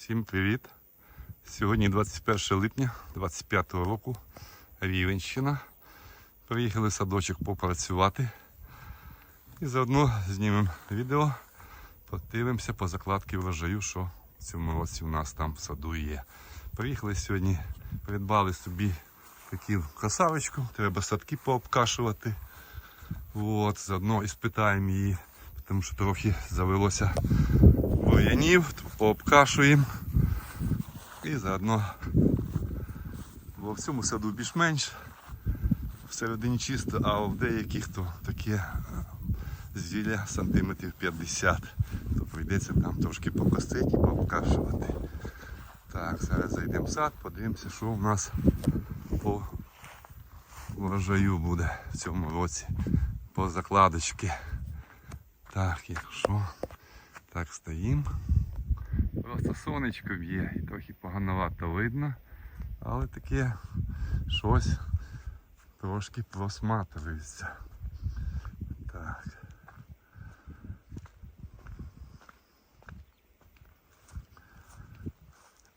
Всім привіт! Сьогодні 21 липня 25 року, Рівенщина. Приїхали в садочок попрацювати. І заодно знімемо відео, подивимося по закладці врожаю, що в цьому році у нас там в саду є. Приїхали сьогодні, придбали собі таку красавичку, треба садки пообкашувати. От, заодно і спитаємо її, тому що трохи завелося бур'янів, пообкашуємо. І заодно во всьому саду більш-менш. Всередині чисто, а в деяких то таке е, зілля сантиметрів 50. То прийдеться там трошки покосити і пообкашувати. Так, зараз зайдемо в сад, подивимося, що у нас по врожаю буде в цьому році. По закладочки. Так, якщо так стоїмо. Просто сонечко б'є і трохи погановато видно, але таке щось трошки просматривається. Так.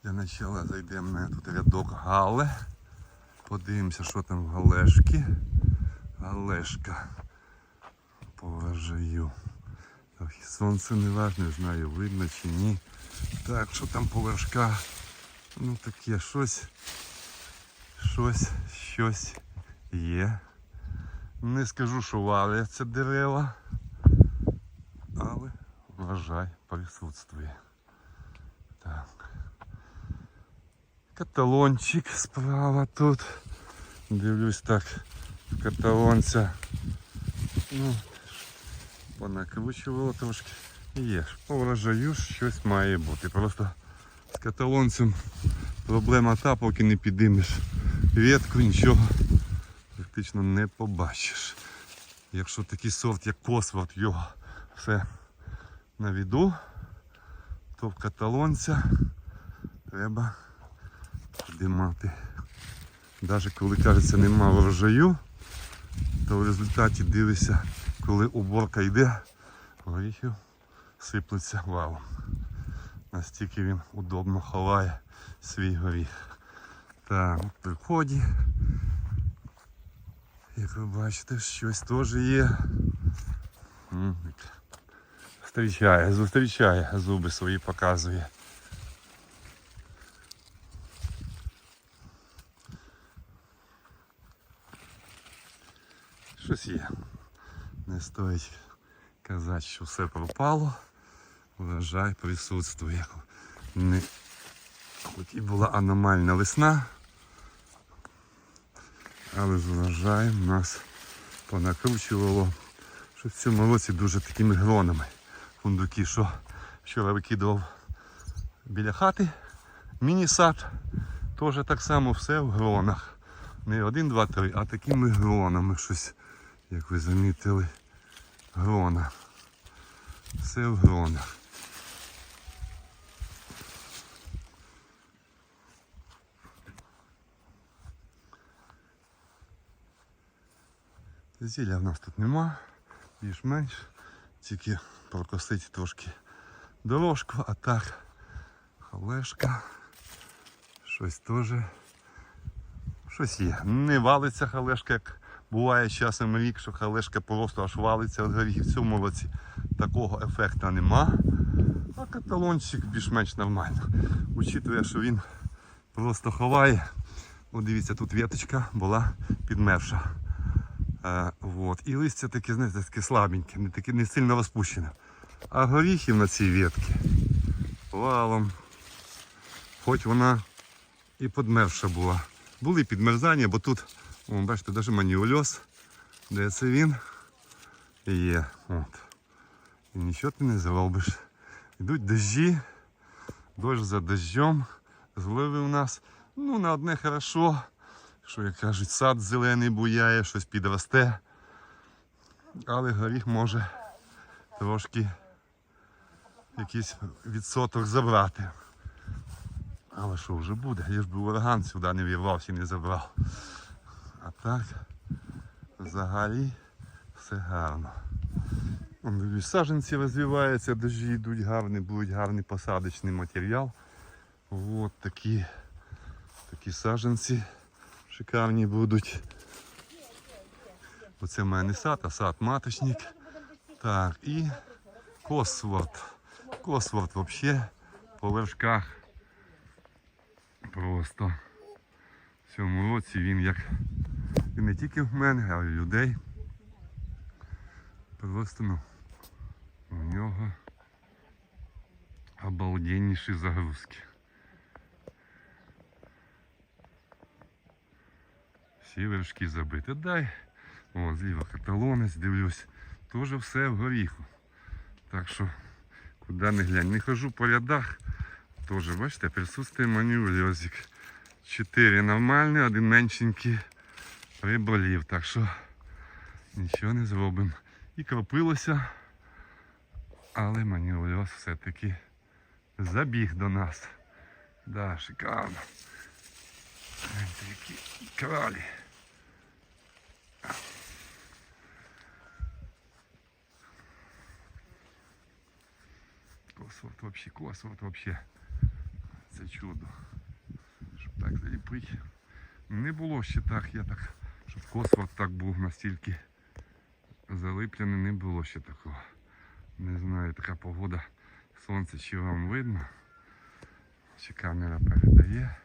Для начала зайдемо на тут рядок Гале. Подивимося, що там в Галешки. Галешка по врожаю. Трохи сонце не важне, не знаю, видно чи ні. Так, що там по вершках? Ну таке щось, щось, щось є. Не скажу, що валяться дерева, але врожай присутствує. Так. Каталончик справа тут. Дивлюсь так, в каталонця. Ну, понакручувало трошки. Є по врожаю щось має бути. Просто з каталонцем проблема та, поки не підіймеш ветку, нічого практично не побачиш. Якщо такий сорт, як Косворд, його все на віду, то в каталонця треба підіймати. Навіть коли кажеться нема врожаю, то в результаті дивишся, коли уборка йде, горіхів сиплеться валом. Настільки він удобно ховає свій горіх. Так, при вході, як ви бачите, щось теж є. Зустрічає, зустрічає, зуби свої показує. Щось є. Не стоїть казати, що все пропало. Врожай присутствує. Не... Хоч і була аномальна весна, але з нас понакручувало, що в цьому році дуже такими гронами. Фундуки, що вчора викидував біля хати, міні-сад, теж так само все в гронах. Не один, два, три, а такими гронами щось, як ви замітили, грона. Все в гронах. Зілля в нас тут нема, більш-менш, тільки прокосити трошки дорожку, а так халешка, щось теж, щось є. Не валиться халешка, як буває часом рік, що халешка просто аж валиться від цьому році такого ефекту нема. А каталончик більш-менш нормально. Учитує, що він просто ховає. От дивіться, тут віточка була підмерша. Е, вот. І листя таке, знаєте, таке слабеньке, не, таке, не сильно розпущене. А горіхів на цій ветці валом. Хоч вона і подмерша була. Були підмерзання, бо тут, о, бачите, навіть маніольоз. Де це він? Є. От. І нічого ти не зробиш. Йдуть дощі, дощ за дощом, зливи у нас. Ну, на одне хорошо, що, як кажуть, сад зелений буяє, щось підросте. Але горіх може трошки якийсь відсоток забрати. Але що вже буде? Я ж би ураган сюди не вірвався і не забрав. А так, взагалі, все гарно. Саженці розвиваються, дожі йдуть гарні, будуть гарний посадочний матеріал. От такі, такі саджанці шикарні будуть. Оце в мене сад, а сад маточник. Так, і Косворд. Косворд взагалі по вершках. Просто в цьому році він як і не тільки в мене, а й людей. Просто ну, у нього обалденніші загрузки. Всі вершки забиті. Дай. О, зліва каталонець, дивлюсь. Теж все в горіху. Так що, куди не глянь. Не хожу по рядах. Теж, бачите, присутствує манюльозик. Чотири нормальні, один меншенький приболів. Так що нічого не зробимо. І кропилося. Але манюльоз все-таки забіг до нас. Да, шикарно. Які кралі. Косворд вообще, косворд вообще. Це чудо. Щоб так заліпити. Не було ще так, я так, щоб косворд так був настільки залиплений, не було ще такого. Не знаю, така погода. Сонце чи вам видно. Чи камера передає.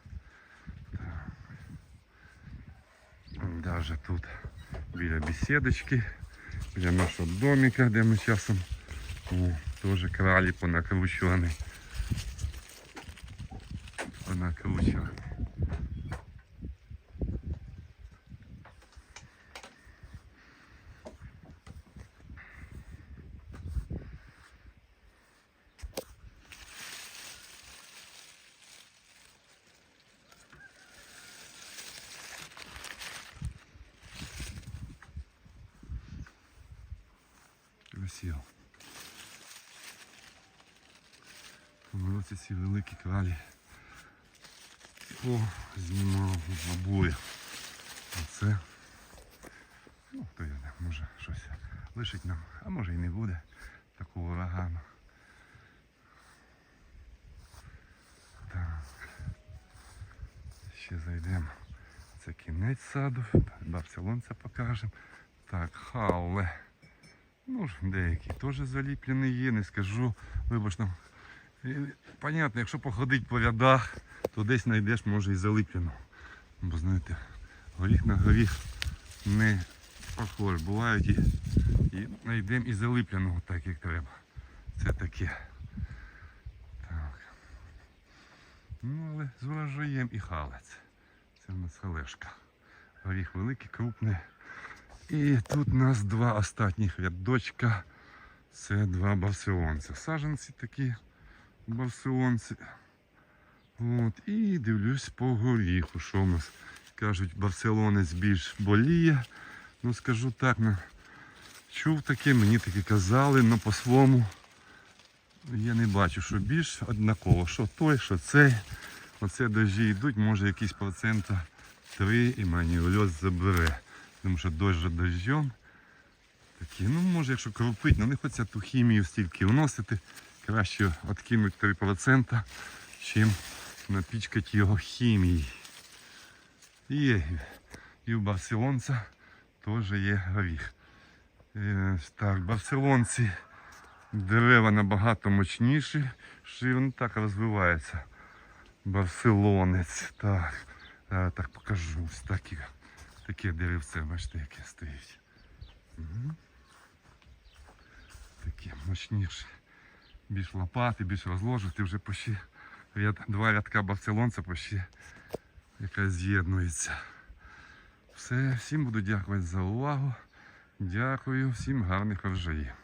Даже тут біля беседочки, біля нашого домика, де ми часом теж кралі понакручувані. Понакручувані. Красиво. Помилося ці великі кралі. О, знімав обоє. Оце. Ну, хто я знає, може щось лишить нам, а може і не буде такого урагану. Так. Ще зайдемо. Це кінець саду. Барселонця покажемо. Так, хауле. Ну деякі теж заліплені є, не скажу. Вибач нам. І, Понятно, якщо походити по рядах, то десь знайдеш, може і залиплену. Бо знаєте, горіх на горіх не похож. Бувають і, і знайдемо і залипленого так, як треба. Це таке. Так. Ну, але з урожаєм і халець. Це в нас халешка. Горіх великий, крупний. І тут у нас два останніх рядочка. Це два барселонці. Саженці такі барселонці. От. І дивлюсь по горіху, що в нас кажуть, барселонець більш боліє. Ну скажу так, ну, чув таке, мені таке казали, але по-своєму я не бачу, що більш однаково, що той, що цей. Оце дожі йдуть, може якісь процента 3 і мені льос забере. Тому що дощ за дощом. Такі, ну може, якщо кропить, ну не хочеться ту хімію стільки вносити. Краще відкинути 3%, чим напічкати його хімією. І, і у барселонця теж є горіх. Е, Так, барселонці дерева набагато мощніші, він так розвивається. Барселонець. Так, Зараз так покажу. Ось такі, таке деревце, бачите, яке стоїть. Угу. Таке мощніше. Більш лопати, більш розложити, вже почти ряд, два рядка барселонця почти якась з'єднується. Все, всім буду дякувати за увагу. Дякую, всім гарних врожаїв.